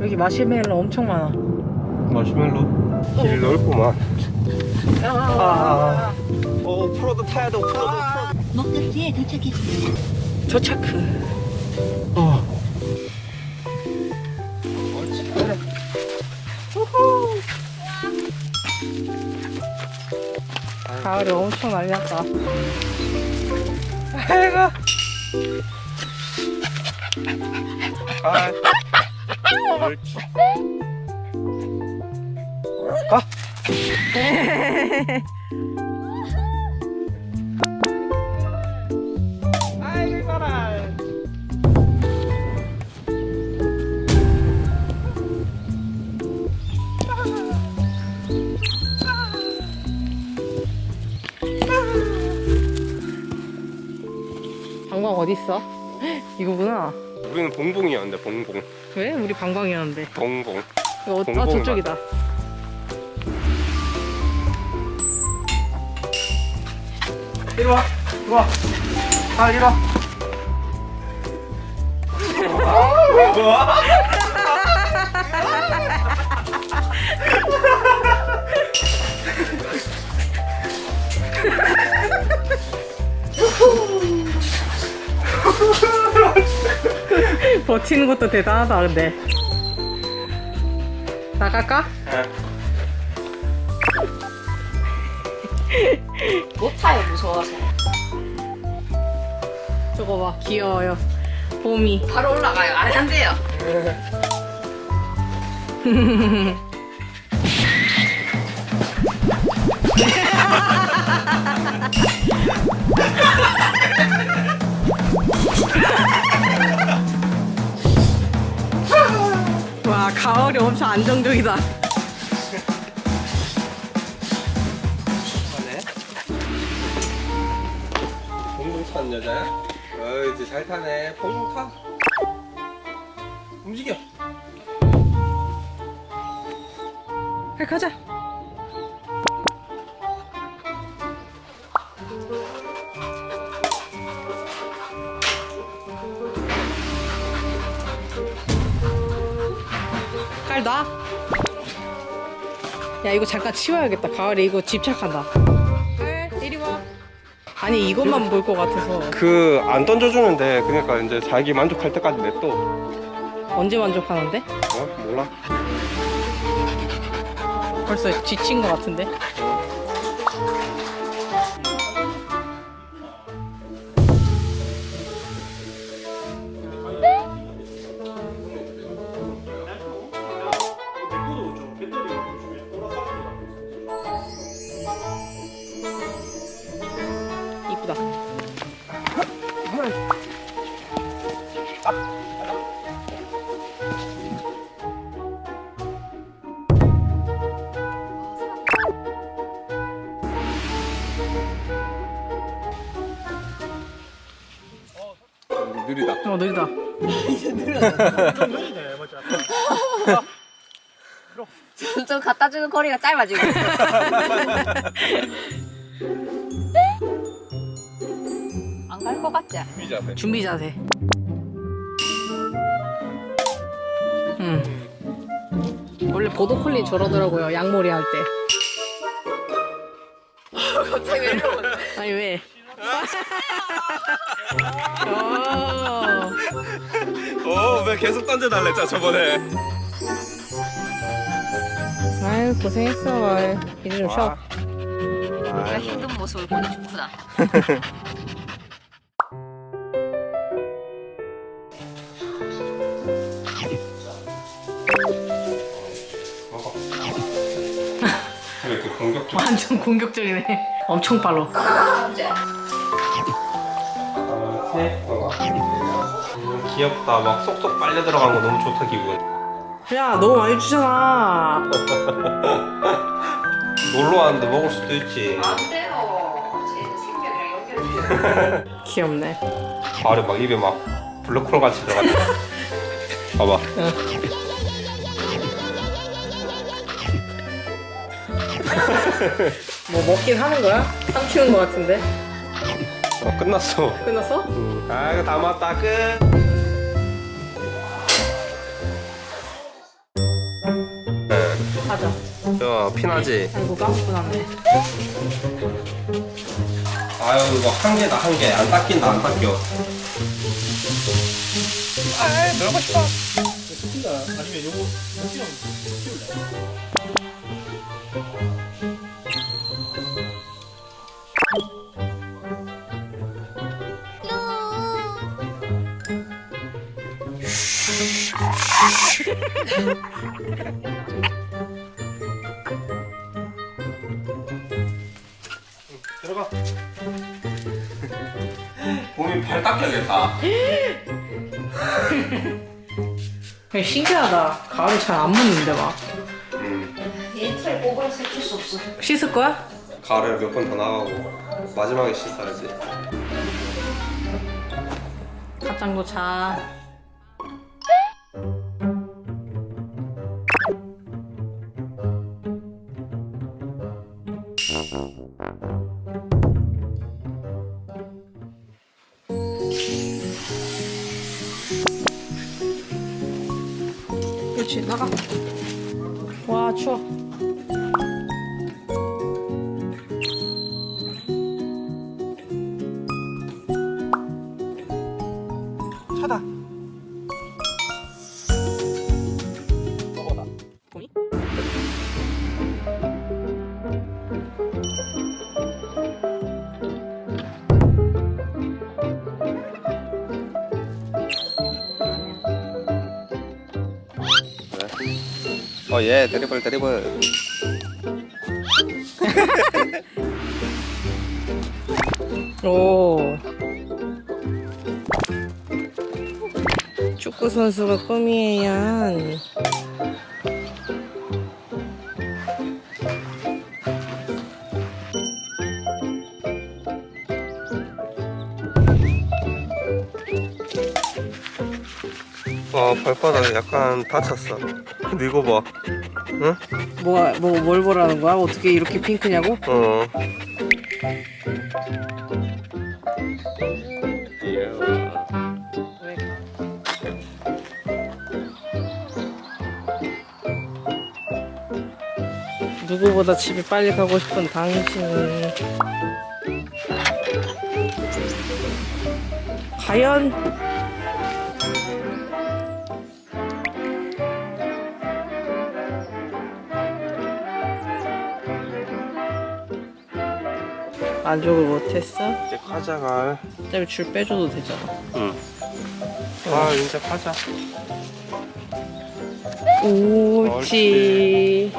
여기 마시멜로 엄청 많아. 마시멜로 길 넓구만. 아, 아, 오 프로도 타야 돼. 프로도. 목적지에 도착했습니다. 저 차크. 어. 가을이 엄청 난리 났다. 아이고. 아. 가. 어딨어? 이거구나. 우리는 봉봉이었는데 봉봉. 왜? 우리 방광이었는데. 봉봉. 이거 어, 아, 봉봉 저쪽이다. 이리 와. 이리 와. 아 이리 와. 버티는 것도 대단하다, 근데. 나갈까? 못 타요, 무서워서. 저거 봐, 귀여워요. 봄이. 바로 올라가요. 안 한대요. 가을이 엄청 안정적이다. 봉봉 타는 여자야? 어 이제 잘 타네. 봉봉 타. 움직여. 빨리 가자. 깔 놔. 야 이거 잠깐 치워야겠다. 가을에 이거 집착한다. 이리 와. 아니 이것만 볼 것 같아서 그 안 던져주는데 그러니까 이제 자기 만족할 때까지 냅둬. 언제 만족하는데? 어? 몰라. 벌써 지친 것 같은데. 느리다. 어 느리다. 점점 갖다 주는 거리가 짧아지고. 안 갈 것 같지? 미자세. 준비 자세. 음. 원래 보도콜리 저러더라고요. 양머리 할 때. 갑자기 왜 이러고 아니 왜? 어. 어왜 계속 던져달랬자 저번에. 아유 고생했어. 아유, 이제 좀 쉬어. 내가 힘든 모습을 보니 좋구나. 왜 이렇게 공격적? 완전 공격적이네. 엄청 빨라. 귀엽다. 막 쏙쏙 빨려 들어간 거 너무 좋다 기분. 야 너무 많이 주잖아. 놀러 왔는데 먹을 수도 있지. 안 돼요. 제 생명이랑 연결이 귀엽네. 가을에 막 입에 막 블랙홀 같이 들어갔다. 봐봐. 뭐 먹긴 하는 거야? 삼키는 거 같은데. 어 끝났어 끝났어? 음. 아 이거 다 맞다 끝 네. 가자. 야 피나지? 아이고 까먹고 났네. 아유 이거 한 개다 한 개 안 닦인다 안 닦여 아 놀고 싶어 아니면 요거 혹시나 키울래? 들어가 봄이 발 닦여야겠다 그냥 신기하다. 가을에 잘 안 묻는데 막. 음. 얘틀 뽑아서 어쩔 수 없어. 씻을 거야? 가을에 몇번 더 나가고 마지막에 씻어야지 갓장도 자. 나가. 와 추워. 어예 드리블 드리블 오. 축구 선수가 꿈이에요. 와 발바닥 약간 다쳤어 근데 이거 봐 응? 뭐, 뭐, 뭘 보라는 거야? 어떻게 이렇게 핑크냐고? 어 누구보다 집에 빨리 가고 싶은 당신. 과연 만족을 못했어? 이제 가자가 어차피 줄 빼줘도 되잖아. 응아 이제 가자 옳지.